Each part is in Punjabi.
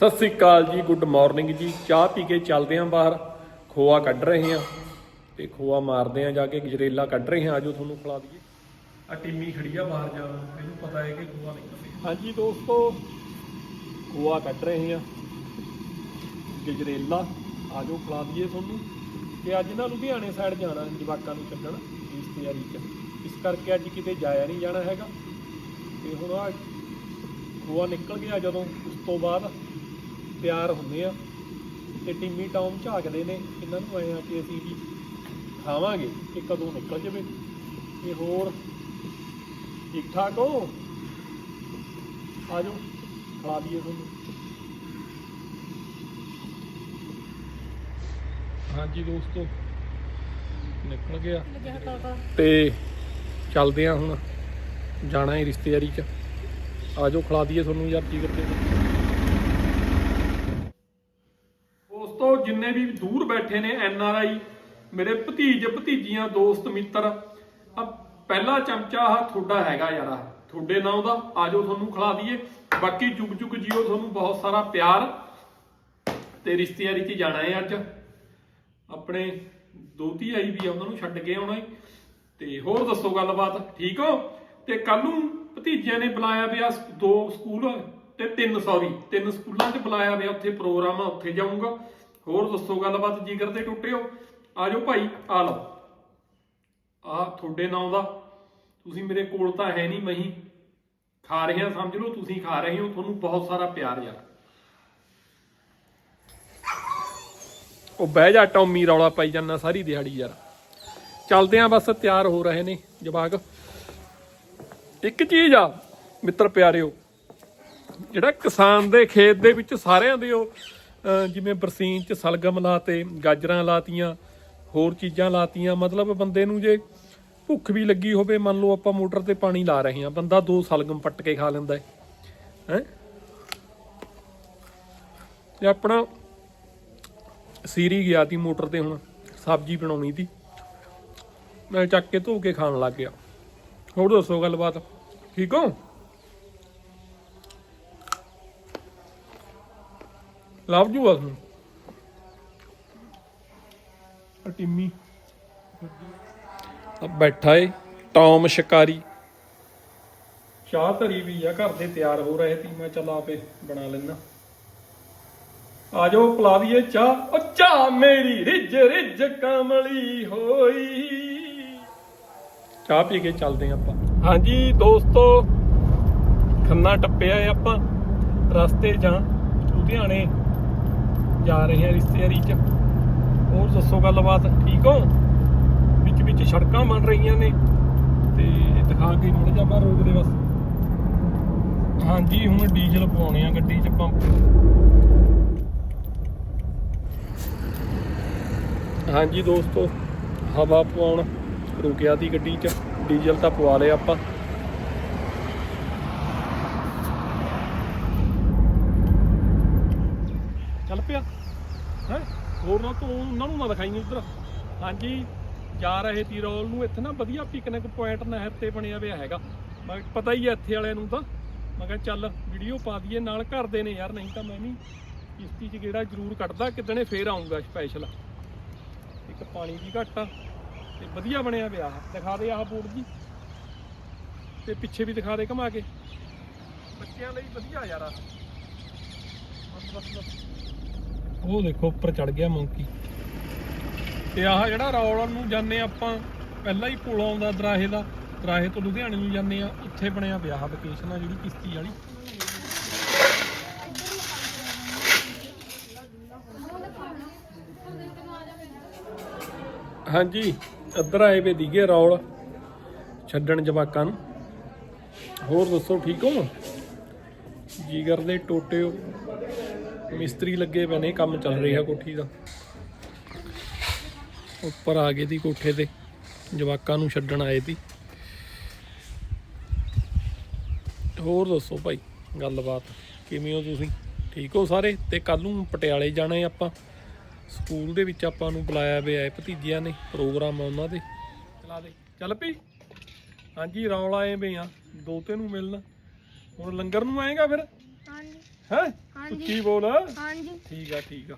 ਸਤਿ ਸ੍ਰੀ ਅਕਾਲ ਜੀ ਗੁੱਡ ਮਾਰਨਿੰਗ ਜੀ। ਚਾਹ ਪੀ ਕੇ ਚੱਲਦੇ ਆਂ ਬਾਹਰ। ਖੋਆ ਕੱਢ ਰਹੇ ਆਂ ਤੇ ਖੋਆ ਮਾਰਦੇ ਆਂ ਜਾ ਕੇ ਗਜਰੇਲਾ ਕੱਢ ਰਹੇ ਆਂ। ਆਜੋ ਤੁਹਾਨੂੰ ਖਿਲਾ ਦਈਏ। ਆ ਟਿੰਮੀ ਖੜੀ ਆ ਬਾਹਰ ਜਾ ਇਹਨੂੰ ਪਤਾ ਹੈ ਕਿ ਖੋਆ ਨਿਕਲਦੇ ਹਾਂਜੀ ਦੋਸਤੋ ਖੋਆ ਕੱਢ ਰਹੇ ਆਂ। ਗਜਰੇਲਾ ਆਜੋ ਖਿਲਾ ਦਈਏ ਤੁਹਾਨੂੰ। ਤੇ ਅੱਜ ਨਾ ਲੁਧਿਆਣੇ ਸਾਈਡ ਜਾਣਾ ਜਵਾਕਾਂ ਨੂੰ ਛੱਡਣ ਇਸ ਤਿਆਰੀ 'ਚ। ਇਸ ਕਰਕੇ ਅੱਜ ਕਿਤੇ ਜਾਇਆ ਨਹੀਂ ਜਾਣਾ ਹੈਗਾ। ਤੇ ਹੁਣ ਆ ਖੋਆ ਨਿਕਲ ਗਿਆ ਜਦੋਂ ਉਸ ਤੋਂ ਬਾਅਦ ਤਿਆਰ ਹੁੰਦੇ ਆ ਤੇ ਟਿੰਮੀ ਟੌਮ ਝਾਕਦੇ ਨੇ ਇਹਨਾਂ ਨੂੰ ਆਏ ਆ ਕਿ ਅਸੀਂ ਵੀ ਖਾਵਾਂਗੇ ਕਿ ਕਦੋਂ ਨਿਕਲ ਜਾਵੇ। ਤੇ ਹੋਰ ਠੀਕ ਠਾਕ ਹੋ? ਆਜੋ ਖਾ ਦਈਏ ਤੁਹਾਨੂੰ। ਹਾਂਜੀ ਦੋਸਤੋ ਨਿਕਲ ਗਿਆ। ਤੇ ਚੱਲਦੇ ਆ ਹੁਣ ਜਾਣਾ ਹੈ ਰਿਸ਼ਤੇਦਾਰੀ ਚ। ਆਜੋ ਖਿਲਾ ਦਈਏ ਤੁਹਾਨੂੰ ਯਾਰ ਕੀ ਕਰਦੇ ਜਿੰਨੇ ਵੀ ਦੂਰ ਬੈਠੇ ਨੇ ਐਨ ਆਰ ਆਈ। ਮੇਰੇ ਭਤੀਜ ਭਤੀਜੀਆਂ, ਦੋਸਤ, ਮਿੱਤਰ। ਪਹਿਲਾ ਚਮਚਾ ਆ ਤੁਹਾਡਾ ਹੈਗਾ ਯਾਰ ਤੁਹਾਡੇ ਨਾਂ ਦਾ। ਆਜੋ ਤੁਹਾਨੂੰ ਖਿਲਾ ਦਈਏ। ਬਾਕੀ ਜੁਗ ਜੁਗ ਜੀਓ, ਤੁਹਾਨੂੰ ਬਹੁਤ ਸਾਰਾ ਪਿਆਰ ਤੇ ਰਿਸ਼ਤੇਦਾਰੀ 'ਚ ਜਾਣਾ ਹੈ ਅੱਜ। ਆਪਣੇ ਦੋਤੀ ਆਈ ਵੀ ਆ, ਉਹਨਾਂ ਨੂੰ ਛੱਡ ਕੇ ਆਉਣਾ ਈ ਤੇ ਹੋਰ ਦੱਸੋ ਗੱਲਬਾਤ, ਠੀਕ ਹੋ? ਤੇ ਕੱਲ ਨੂੰ ਭਤੀਜਿਆਂ ਨੇ ਬੁਲਾਇਆ ਪਿਆ ਦੋ ਸਕੂਲ ਤੇ ਤਿੰਨ ਸੌਰੀ ਤਿੰਨ ਸਕੂਲਾਂ 'ਚ ਬੁਲਾਇਆ ਪਿਆ। ਉੱਥੇ ਪ੍ਰੋਗਰਾਮ ਆ, ਉੱਥੇ ਜਾਊਂਗਾ। ਹੋਰ ਦੱਸੋ ਗੱਲਬਾਤ ਜਿਗਰ ਤੇ ਟੁੱਟਿਓ ਆਜੋ ਭਾਈ, ਆ ਲਓ। ਆ ਤੁਹਾਡੇ ਨਾਂ ਦਾ, ਤੁਸੀਂ ਮੇਰੇ ਕੋਲ ਤਾਂ ਹੈ ਨਹੀਂ ਮਹੀਂ ਖਾ ਰਹੇ ਆ ਸਮਝ ਲਓ, ਤੁਸੀਂ ਖਾ ਰਹੇ ਹੋ, ਤੁਹਾਨੂੰ ਬਹੁਤ ਸਾਰਾ ਪਿਆਰ ਯਾਰ। ਉਹ ਬਹਿ ਜਾ, ਟੌਮੀ ਰੌਲਾ ਪਾਈ ਜਾਂਦਾ ਸਾਰੀ ਦਿਹਾੜੀ ਯਾਰ। ਚੱਲਦੇ ਆ ਬਸ, ਤਿਆਰ ਹੋ ਰਹੇ ਨੇ, ਜਵਾਕ। ਇੱਕ ਚੀਜ਼ ਆ, ਮਿੱਤਰ ਪਿਆਰਿਓ, ਜਿਹੜਾ ਕਿਸਾਨ ਦੇ ਖੇਤ ਦੇ ਵਿੱਚ ਸਾਰਿਆਂ ਦੇ ਉਹ ਜਿਵੇਂ ਬਰਸੀਨ ਚ ਸਲਗਮ ਲਾਤੇ, ਗਾਜਰਾਂ ਲਾਤੀਆਂ, ਹੋਰ ਚੀਜ਼ਾਂ ਲਾਤੀਆਂ, ਮਤਲਬ ਬੰਦੇ ਨੂੰ ਜੇ ਭੁੱਖ ਵੀ ਲੱਗੀ ਹੋਵੇ, ਮੰਨ ਲਓ ਆਪਾਂ ਮੋਟਰ ਤੇ ਪਾਣੀ ਲਾ ਰਹੇ ਹਾਂ, ਬੰਦਾ ਦੋ ਸਲਗਮ ਪੱਟ ਕੇ ਖਾ ਲੈਂਦਾ ਹੈ। ਹੈ? ਤੇ ਆਪਣਾ ਸੀਰੀ ਗਿਆ ਤੀ ਮੋਟਰ ਤੇ ਹੁਣ, ਸਬਜ਼ੀ ਬਣਾਉਣੀ ਤੀ ਮੈਂ ਚੱਕ ਕੇ ਧੋ ਕੇ ਖਾਣ ਲੱਗ ਗਿਆ। ਹੋਰ ਦੱਸੋ ਗੱਲਬਾਤ? ਠੀਕ ਹੋ? ਲਵ ਜੂ ਅਸ ਨੂੰ ਆ ਟਿੰਮੀ। ਆ ਬੈਠਾ ਏ ਟੌਮ ਸ਼ਿਕਾਰੀ। ਚਾਹ ਧਰੀ ਵੀ ਆ ਘਰ ਦੇ ਤਿਆਰ ਹੋ ਰਹੇ ਤੀ ਮੈਂ ਚੱਲ ਆਪੇ ਬਣਾ ਲੈਣਾ ਆਜੋ ਪਲਾ ਦਈਏ ਚਾਹ। ਉਹ ਚਾਹ ਮੇਰੀ ਰਿੱਝ ਰਿੱਝ ਕਮਲੀ ਹੋਈ। ਚਾਹ ਪੀ ਕੇ ਚੱਲਦੇ ਆਂ ਆਪਾਂ। ਹਾਂਜੀ ਦੋਸਤੋ ਖੰਨਾ ਟੱਪਿਆ ਆਪਾਂ। ਰਸਤੇ ਜਾਂ ਲੁਧਿਆਣੇ ਜਾ ਰਹੇ ਹਾਂ ਰਿਸ਼ਤੇਦਾਰੀ ਚ। ਹੋਰ ਦੱਸੋ ਗੱਲਬਾਤ, ਠੀਕ ਹੋ? ਵਿੱਚ ਵਿੱਚ ਸੜਕਾਂ ਬਣ ਰਹੀਆਂ ਨੇ ਤੇ ਦਿਖਾ ਕੇ ਮੁੜ ਜਾ ਮੈਂ ਰੋਕ ਦੇ ਬਸ। ਹਾਂਜੀ, ਹੁਣ ਡੀਜ਼ਲ ਪਵਾਉਣੇ ਆ ਗੱਡੀ ਚ ਪੰਪ। ਹਾਂਜੀ ਦੋਸਤੋ, ਹਵਾ ਪਵਾਉਣ ਰੁਕਿਆ ਦੀ ਗੱਡੀ 'ਚ। ਡੀਜ਼ਲ ਤਾਂ ਪਵਾ ਲਿਆ ਆਪਾਂ ਚੱਲ ਪਿਆ ਹੈ ਹੋਰ ਨਾ ਤੂੰ ਉਹਨਾਂ ਨੂੰ ਨਾ ਦਿਖਾਈ ਉਧਰ ਹਾਂਜੀ, ਜਾ ਰਹੇ ਤੀ ਨੂੰ ਇੱਥੇ ਨਾ ਵਧੀਆ ਪਿਕਨਿਕ ਪੁਆਇੰਟ ਨਹਿਰ ਤੇ ਬਣਿਆ ਹੋਇਆ ਹੈਗਾ। ਮੈਂ ਪਤਾ ਹੀ ਹੈ ਇੱਥੇ ਵਾਲਿਆਂ ਨੂੰ ਤਾਂ। ਮੈਂ ਕਿਹਾ ਚੱਲ ਵੀਡੀਓ ਪਾ ਦਈਏ, ਨਾਲ ਘਰ ਨੇ ਯਾਰ, ਨਹੀਂ ਤਾਂ ਮੈਂ ਵੀ ਕਿਸ਼ਤੀ 'ਚ ਗੇੜਾ ਜ਼ਰੂਰ ਕੱਢਦਾ, ਕਿਦਣੇ ਫੇਰ ਆਉਂਗਾ ਸਪੈਸ਼ਲ ਇੱਕ ਪਾਣੀ ਦੀ ਘੱਟ ਆ, ਤੇ ਵਧੀਆ ਬਣਿਆ ਪਿਆ ਦਿਖਾ ਦੇ ਆਹ ਬੋਰਡ ਜੀ। ਤੇ ਪਿੱਛੇ ਵੀ ਦਿਖਾ ਦੇ ਘਮਾ ਕੇ। ਬੱਚਿਆਂ ਲਈ ਵਧੀਆ ਯਾਰ ਬਸ ਬਸ ਬਸ। ਉਹ ਦੇਖੋ, ਉੱਪਰ ਚੜ ਗਿਆ ਮੰਕੀ ਤੇ ਆਹ ਜਿਹੜਾ ਰੌਲ ਨੂੰ ਜਾਂਦੇ ਆਪਾਂ, ਪਹਿਲਾਂ ਹੀ ਪੁਲ ਆਉਂਦਾ ਦਰਾਹੇ ਦਾ, ਦਰਾਹੇ ਤੋਂ ਲੁਧਿਆਣੇ ਨੂੰ ਜਾਂਦੇ ਆ ਉੱਥੇ ਬਣਿਆ ਪਿਆ ਆਹ ਲੋਕੇਸ਼ਨ ਆ ਜਿਹੜੀ ਕਿਸ਼ਤੀ ਵਾਲੀ। ਹਾਂਜੀ, ਇੱਧਰ ਆਏ ਵੇ ਦੀਗੇ ਰੌਲ, ਛੱਡਣ ਜਵਾਕਾਂ ਨੂੰ। ਹੋਰ ਦੱਸੋ, ਠੀਕ ਹੋ? ਜੀਗਰ ਦੇ ਟੋਟੇ ਮਿਸਤਰੀ ਲੱਗੇ ਪਏ ਨੇ ਕੰਮ ਚੱਲ ਰਿਹਾ ਕੋਠੀ ਦਾ। ਉੱਪਰ ਆ ਗਏ ਦੀ ਕੋਠੇ ਤੇ ਜਵਾਕਾਂ ਨੂੰ ਛੱਡਣ ਆਏ ਸੀ ਹੋਰ ਦੱਸੋ ਭਾਈ ਗੱਲਬਾਤ ਕਿਵੇਂ ਹੋ ਤੁਸੀਂ? ਠੀਕ ਹੋ ਸਾਰੇ? ਤੇ ਕੱਲ ਨੂੰ ਪਟਿਆਲੇ ਜਾਣਾ ਹੈ ਆਪਾਂ। ਸਕੂਲ ਦੇ ਵਿੱਚ ਆਪਾਂ ਨੂੰ ਬੁਲਾਇਆ ਪਿਆ ਹੈ ਭਤੀਜਿਆਂ ਨੇ ਪ੍ਰੋਗਰਾਮ ਆ ਉਹਨਾਂ ਦੇ। ਚਲਾ ਦੇ। ਚੱਲ ਪਈ ਹਾਂਜੀ ਰੌਲ ਆਏ ਵੇ ਆ ਦੋਤੇ ਨੂੰ ਮਿਲਣ। ਹੁਣ ਲੰਗਰ ਨੂੰ ਆਏਗਾ ਫਿਰ? ਹਾਂਜੀ। ਹੈ? ਹਾਂਜੀ। ਉੱਚੀ ਬੋਲ? ਹਾਂਜੀ। ਠੀਕ ਆ ਠੀਕ ਆ।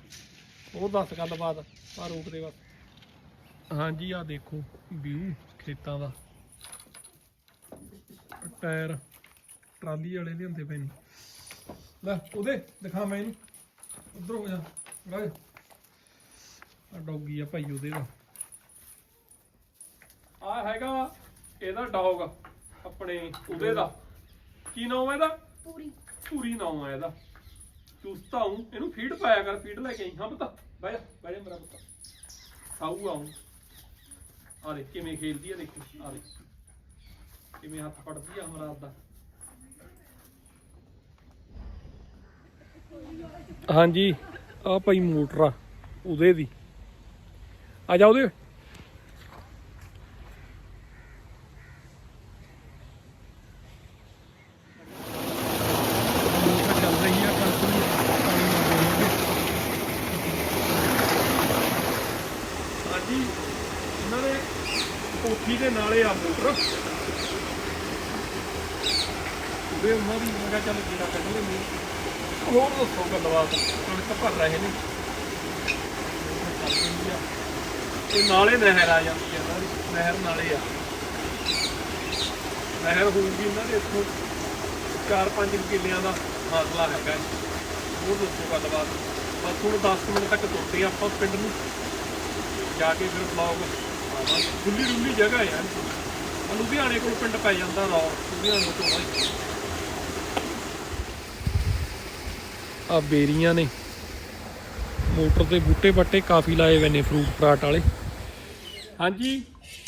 ਹੋਰ ਦੱਸ ਗੱਲਬਾਤ ਆ ਰੋਕ ਦੇ ਬਸ। ਹਾਂਜੀ ਆ ਦੇਖੋ ਵਿਊ ਖੇਤਾਂ ਦਾ। ਟਾਇਰ ਟਰਾਲੀ ਵਾਲੇ ਲਿਆਂਦੇ ਪਏ ਨੇ। ਲੈ ਉਹਦੇ ਦਿਖਾ ਮੈਂ ਇਹਨੂੰ। ਉਧਰ ਹੋ ਜਾ ਲੈ ਆ ਡੌਗੀ ਆ ਭਾਈ ਉਹਦੇ ਦਾ। ਆ ਹੈਗਾ ਇਹਦਾ ਡੌਗ ਆਪਣੇ ਉਹਦੇ ਦਾ। ਕੀ ਨਾਮ ਹੈ ਇਹਦਾ? ਪੂਰੀ। ਪੂਰੀ ਨਾਮ ਹੈ ਇਹਦਾ। ਚੁਸਤਾ ਹੂੰ, ਇਹਨੂੰ ਫੀਡ ਪਾਇਆ ਕਰ ਫੀਡ ਲੈ ਕੇ ਆਈ। ਹਾਂ ਪਤਾ, ਬਹਿ ਜਾ ਬਹਿ ਜਾ ਮੇਰਾ ਪੁੱਤ। ਖਾਊ ਆਉਂ ਆ ਦੇਖ ਕਿਵੇਂ ਖੇਲਦੀ ਆ, ਦੇਖੀ, ਆ ਦੇਖ। ਕਿਵੇਂ ਹੱਥ ਫੜਦੀ ਆ ਹਮਰਾਤ ਦਾ। ਹਾਂਜੀ ਆ ਭਾਈ ਮੋਟਰ ਆ, ਉਹਦੇ ਦੀ। ਆ ਜਾ ਉਹਦੇ ਮੋਟਰ ਚੱਲ ਰਹੀ ਆ ਕੰਟੀਨਿਊ ਪਾਣੀ ਨਾਲ ਦੇਵਾਂਗੇ ਹਾਂਜੀ ਇਹਨਾਂ ਦੇ ਕੋਠੀ ਦੇ ਨਾਲੇ ਆ ਮੋਟਰ। ਉਹਦੇ ਉਹਨਾਂ ਦੀ ਮੈਂ ਕਿਹਾ ਚੱਲ ਜਿਹੜਾ ਕੱਢ ਲੈਂਦੇ ਹੋਰ ਦੱਸੋ ਗੱਲਬਾਤ, ਕਣਕ ਭਰ ਰਹੇ ਨੇ। ਮੋਟਰ ਨਾਲੇ ਨਹਿਰ ਆ ਜਾਂਦੀ ਆ ਨਹਿਰ ਨਾਲੇ ਆ। ਨਹਿਰ ਹੋਊਗੀ ਇਹਨਾਂ ਦੇ ਇੱਥੋਂ। 4-5 ਕਿੱਲਿਆਂ ਦਾ ਫਾਸਲਾ ਹੈਗਾ। ਹੈ। ਉਹ ਦੱਸੋ ਗੱਲਬਾਤ। ਬਸ ਹੁਣ 10 ਮਿੰਟ ਤੱਕ ਤੁਰਦੇ ਹਾਂ ਆਪਾਂ ਪਿੰਡ ਨੂੰ। ਜਾ ਕੇ ਫਿਰ ਬਲੌਗ ਖੁੱਲੀ ਡੁੱਲੀ ਜਗ੍ਹਾ ਹੈ ਯਾਰ। ਆਹ ਲੁਧਿਆਣੇ ਕੋਲ ਪਿੰਡ ਪੈ ਜਾਂਦਾ ਰੌ ਲੁਧਿਆਣੇ ਤੋਂ ਬਾਈ ਆ ਬੇਰੀਆਂ ਨੇ। ਮੋਟਰ ਤੇ ਬੂਟੇ ਬੱਟੇ ਕਾਫੀ ਲਾਏ ਹੋਏ ਨੇ ਫਰੂਟ ਫਰਾਟ ਵਾਲੇ। ਹਾਂਜੀ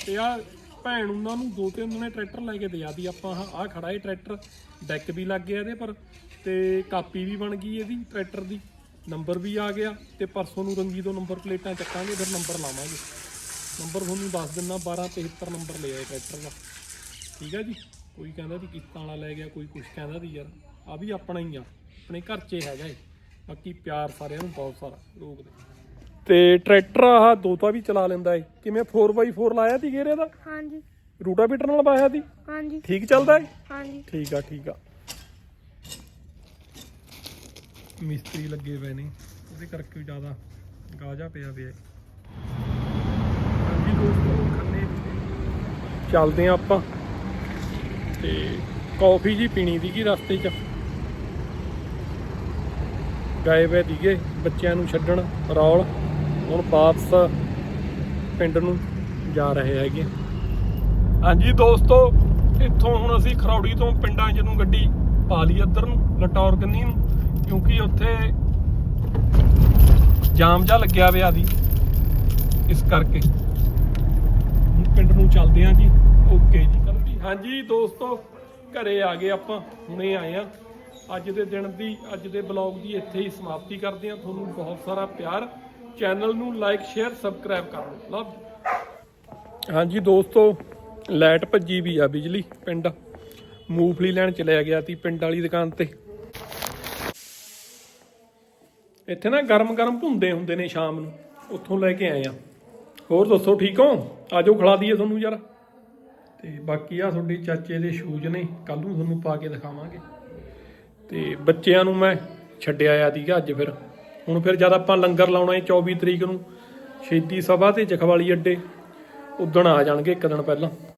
ਤੇ ਆ ਭੈਣ ਉਹਨਾਂ ਨੂੰ ਦੋ ਤਿੰਨ ਦਿਨੇ ਟਰੈਕਟਰ ਲੈ ਕੇ ਦਿਆਦੀ ਆਪਾਂ ਆ ਖੜਾ ਏ ਟਰੈਕਟਰ ਡੈਕ ਵੀ ਲੱਗ ਗਿਆ ਇਹਦੇ ਪਰ ਤੇ ਕਾਪੀ ਵੀ ਬਣ ਗਈ ਇਹਦੀ ਟਰੈਕਟਰ ਦੀ। ਨੰਬਰ ਵੀ ਆ ਗਿਆ ਤੇ ਪਰਸੋਂ ਨੂੰ ਰੰਗੀ ਤੋਂ ਨੰਬਰ ਪਲੇਟਾਂ ਚੱਕਾਂਗੇ ਫਿਰ ਨੰਬਰ ਲਾਵਾਂਗੇ। ਨੰਬਰ ਤੁਹਾਨੂੰ ਦੱਸ ਦਿੰਨਾ 1273 ਨੰਬਰ ਲਿਆ ਇਹ ਟਰੈਕਟਰ ਦਾ। ਠੀਕ ਹੈ ਜੀ? ਕੋਈ ਕਹਿੰਦਾ ਵੀ ਕਿਸ਼ਤਾਂ ਵਾਲਾ ਲੈ ਗਿਆ ਕੋਈ ਕੁਛ ਕਹਿੰਦਾ ਵੀ ਯਾਰ। ਆ ਵੀ ਆਪਣਾ ਹੀ ਆ ਆਪਣੇ ਘਰ 'ਚ ਹੀ ਹੈਗਾ ਏ ਬਾਕੀ ਪਿਆਰ ਸਾਰਿਆਂ ਨੂੰ ਬਹੁਤ ਸਾਰਾ ਲੋਕ ਦੇ। ਤੇ ਟਰੈਕਟਰ ਆਹ ਦੋਤਾ ਵੀ ਚਲਾ ਲੈਂਦਾ ਏ। ਕਿਵੇਂ 4x4 ਲਾਇਆ ਤੀ ਗੇਰੇ ਦਾ ਹਾਂਜੀ। ਰੂਟਾਵੀਟਰ ਨਾਲ ਪਾਇਆ ਤੀ? ਹਾਂਜੀ। ਠੀਕ ਚੱਲਦਾ ਏ? ਹਾਂਜੀ। ਠੀਕ ਆ ਠੀਕ ਆ। ਮਿਸਤਰੀ ਲੱਗੇ ਪਏ ਨੇ ਉਹਦੇ ਕਰਕੇ ਵੀ ਜ਼ਿਆਦਾ ਗਾਜਾ ਪਿਆ ਪਿਆ ਏ। ਹਾਂਜੀ ਦੋਸਤੋ ਖੰਨੇ ਚੱਲਦੇ ਆ ਆਪਾਂ। ਤੇ ਕੌਫੀ ਜੀ ਪੀਣੀ ਸੀਗੀ ਰਸਤੇ 'ਚ? ਗਏ ਵੇ ਦੀਗੇ ਬੱਚਿਆਂ ਨੂੰ ਛੱਡਣ ਰੌਲ। ਹੁਣ ਵਾਪਸ ਪਿੰਡ ਨੂੰ ਜਾ ਰਹੇ ਹੈਗੇ। ਹਾਂਜੀ ਦੋਸਤੋ, ਇੱਥੋਂ ਹੁਣ ਅਸੀਂ ਖਰੌੜੀ ਤੋਂ ਪਿੰਡਾਂ 'ਚ ਨੂੰ ਗੱਡੀ ਪਾ ਲਈ ਇੱਧਰ ਨੂੰ, ਲਟੌਰ ਕੰਨੀ ਨੂੰ, ਕਿਉਂਕਿ ਉੱਥੇ ਜਾਮ ਜਾ ਲੱਗਿਆ ਹੋਇਆ ਦੀ ਇਸ ਕਰਕੇ। ਪਿੰਡ ਨੂੰ ਚੱਲਦੇ ਆਂ ਜੀ। ਓਕੇ ਜੀ। ਕਰਦੀ ਹਾਂਜੀ ਦੋਸਤੋ, ਘਰੇ ਆ ਗਏ ਆਪਾਂ, ਹੁਣੇ ਆਏ ਆ। ਅੱਜ ਦੇ ਦਿਨ ਦੀ, ਅੱਜ ਦੇ ਬਲੌਗ ਦੀ ਇੱਥੇ ਹੀ ਸਮਾਪਤੀ ਕਰਦੇ ਆ। ਤੁਹਾਨੂੰ ਬਹੁਤ ਸਾਰਾ ਪਿਆਰ। ਚੈਨਲ ਨੂੰ ਲਾਈਕ, ਸ਼ੇਅਰ, ਸਬਸਕ੍ਰਾਈਬ ਕਰ ਲਓ। ਲਵ ਹਾਂਜੀ ਦੋਸਤੋ, ਲਾਈਟ ਭੱਜੀ ਵੀ ਆ ਬਿਜਲੀ, ਪਿੰਡ। ਮੂੰਗਫਲੀ ਲੈਣ ਚਲਿਆ ਗਿਆ ਸੀ ਪਿੰਡ ਵਾਲੀ ਦੁਕਾਨ ਤੇ। ਇੱਥੇ ਨਾ ਗਰਮ ਗਰਮ ਭੁੰਦੇ ਹੁੰਦੇ ਨੇ ਸ਼ਾਮ ਨੂੰ। ਉੱਥੋਂ ਲੈ ਕੇ ਆਏ ਆ। ਹੋਰ ਦੱਸੋ, ਠੀਕ ਹੋ? ਆਜੋ ਖਿਲਾ ਦਈਏ ਤੁਹਾਨੂੰ ਯਾਰ। ਤੇ ਬਾਕੀ ਆ ਤੁਹਾਡੇ ਚਾਚੇ ਦੇ ਸ਼ੂਜ਼ ਨੇ ਕੱਲ ਨੂੰ ਤੁਹਾਨੂੰ ਪਾ ਕੇ ਦਿਖਾਵਾਂਗੇ। ਤੇ ਬੱਚਿਆਂ ਨੂੰ ਮੈਂ ਛੱਡਿਆ ਆ ਸੀਗਾ ਅੱਜ ਫਿਰ। ਹੁਣ ਫਿਰ ਜਦ ਆਪਾਂ ਲੰਗਰ ਲਾਉਣਾ ਹੈ 24 ਤਰੀਕ ਨੂੰ ਸ਼ਹੀਦੀ ਸਭਾ ਤੇ ਜਖਵਾਲੀ ਅੱਡੇ, ਉਦਣ ਆ ਜਾਣਗੇ ਇੱਕ ਦਿਨ ਪਹਿਲਾਂ।